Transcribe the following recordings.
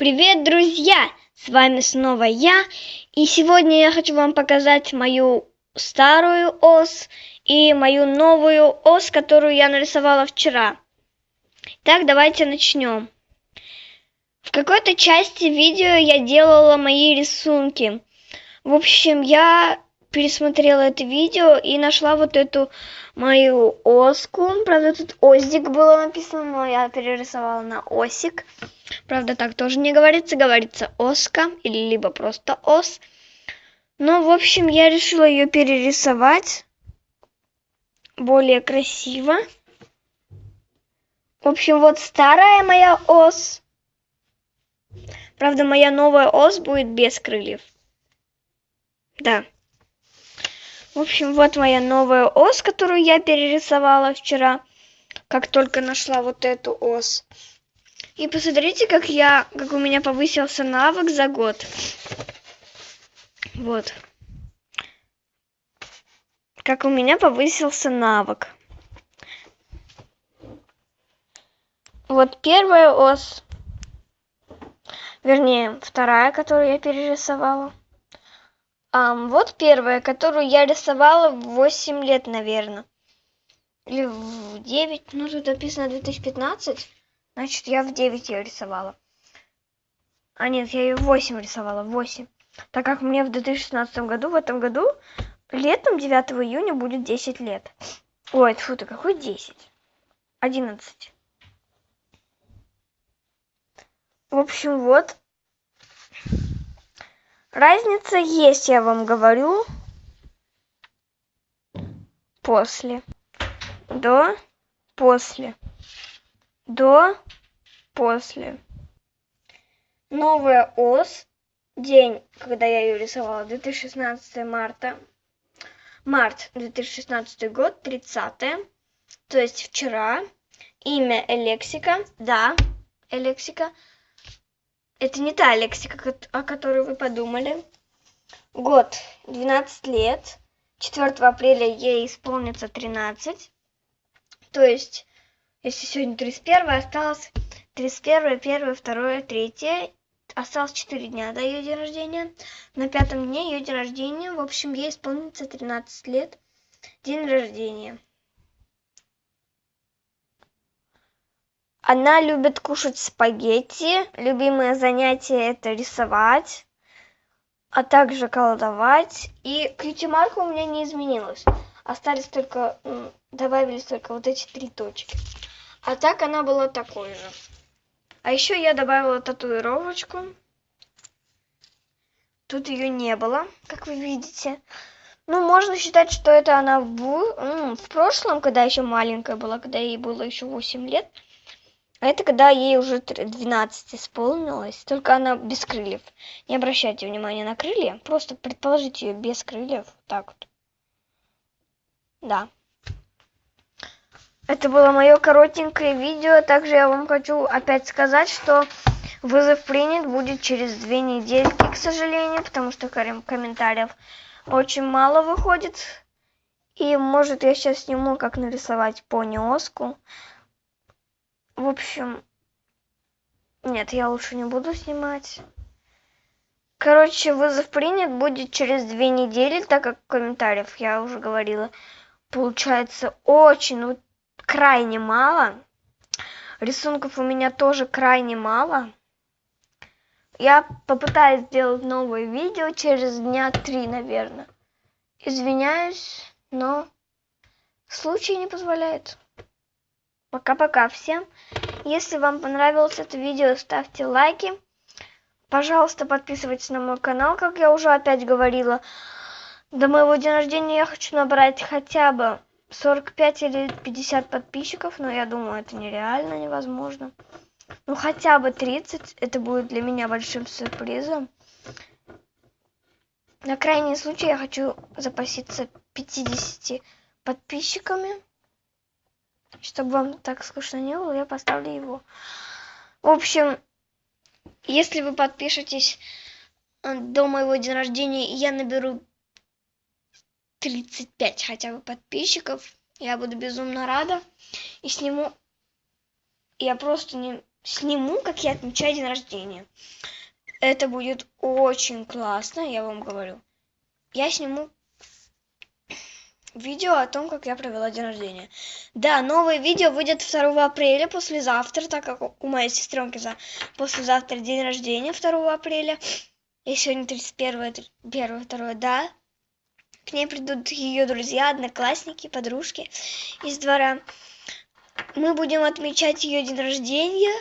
Привет, друзья! С вами снова я. И сегодня я хочу вам показать мою старую ос и мою новую ос, которую я нарисовала вчера. Так, давайте начнем. В какой-то части видео я делала мои рисунки. В общем, я пересмотрела это видео и нашла вот эту мою оску. Правда, тут осик было написано, но я перерисовала на осик. Правда, так тоже не говорится, говорится оска или либо просто ос. Но, в общем, я решила ее перерисовать более красиво. В общем, вот старая моя ос. Правда, моя новая ос будет без крыльев. Да. В общем, вот моя новая ос, которую я перерисовала вчера, как только нашла вот эту ос. И посмотрите, как я, как у меня повысился навык за год. Вот. Как у меня повысился навык. Вот первая ос. Вернее, вторая, которую я перерисовала. Вот первая, которую я рисовала в 8 лет, наверное. Или в 9. Ну, тут написано 2015. Значит, я в 9 ее рисовала. А нет, я ее в 8 рисовала, в 8. Так как мне в 2016 году, в этом году, летом 9 июня будет 10 лет. Ой, фу ты, какой 10? 11. В общем, вот Разница есть, я вам говорю. После. До. После. До. После. Новая ос. День, когда я ее рисовала, 2016 марта. Март 2016 год, 30 то есть вчера. Имя Элексика, да, Элексика это не та лексика, о которой вы подумали. Год 12 лет. 4 апреля ей исполнится 13. То есть, если сегодня 31, осталось 31, 1, 2, 3. Осталось 4 дня до ее день рождения. На пятом дне ее день рождения. В общем, ей исполнится 13 лет. День рождения. Она любит кушать спагетти. Любимое занятие это рисовать, а также колдовать. И кьюти-марка у меня не изменилась. Остались только, добавились только вот эти три точки. А так она была такой же. А еще я добавила татуировочку. Тут ее не было, как вы видите. Ну, можно считать, что это она в, в прошлом, когда еще маленькая была, когда ей было еще 8 лет. А это когда ей уже 12 исполнилось, только она без крыльев. Не обращайте внимания на крылья, просто предположите ее без крыльев. Так вот. Да. Это было мое коротенькое видео. Также я вам хочу опять сказать, что вызов принят будет через две недельки, к сожалению, потому что комментариев очень мало выходит. И может я сейчас сниму, как нарисовать пони-оску. В общем, нет, я лучше не буду снимать. Короче, вызов принят будет через две недели, так как комментариев, я уже говорила, получается очень, ну, крайне мало. Рисунков у меня тоже крайне мало. Я попытаюсь сделать новое видео через дня три, наверное. Извиняюсь, но случай не позволяет. Пока-пока всем. Если вам понравилось это видео, ставьте лайки. Пожалуйста, подписывайтесь на мой канал, как я уже опять говорила. До моего дня рождения я хочу набрать хотя бы 45 или 50 подписчиков, но я думаю, это нереально, невозможно. Ну, хотя бы 30, это будет для меня большим сюрпризом. На крайний случай я хочу запаситься 50 подписчиками чтобы вам так скучно не было, я поставлю его. В общем, если вы подпишетесь э, до моего дня рождения, я наберу 35 хотя бы подписчиков, я буду безумно рада. И сниму... Я просто не, сниму, как я отмечаю день рождения. Это будет очень классно, я вам говорю. Я сниму видео о том, как я провела день рождения. Да, новое видео выйдет 2 апреля, послезавтра, так как у моей сестренки за послезавтра день рождения 2 апреля. И сегодня 31, 1, 2, да. К ней придут ее друзья, одноклассники, подружки из двора. Мы будем отмечать ее день рождения.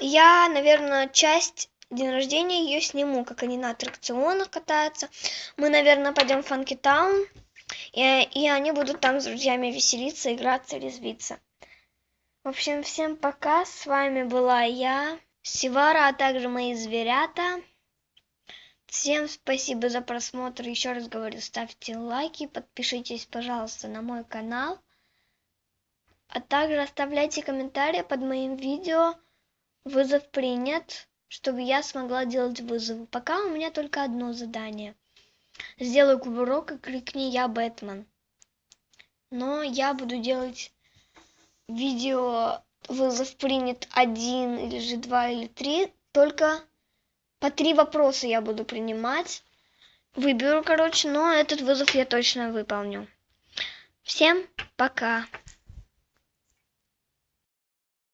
Я, наверное, часть день рождения ее сниму, как они на аттракционах катаются. Мы, наверное, пойдем в Фанки Таун. И, и они будут там с друзьями веселиться, играться, резвиться. В общем, всем пока. С вами была я, Сивара, а также мои зверята. Всем спасибо за просмотр. Еще раз говорю, ставьте лайки, подпишитесь, пожалуйста, на мой канал. А также оставляйте комментарии под моим видео. Вызов принят, чтобы я смогла делать вызовы. Пока у меня только одно задание – сделай кувырок и крикни я бэтмен но я буду делать видео вызов принят один или же два или три. Только по три вопроса я буду принимать. Выберу короче но этот вызов я точно выполню. Всем пока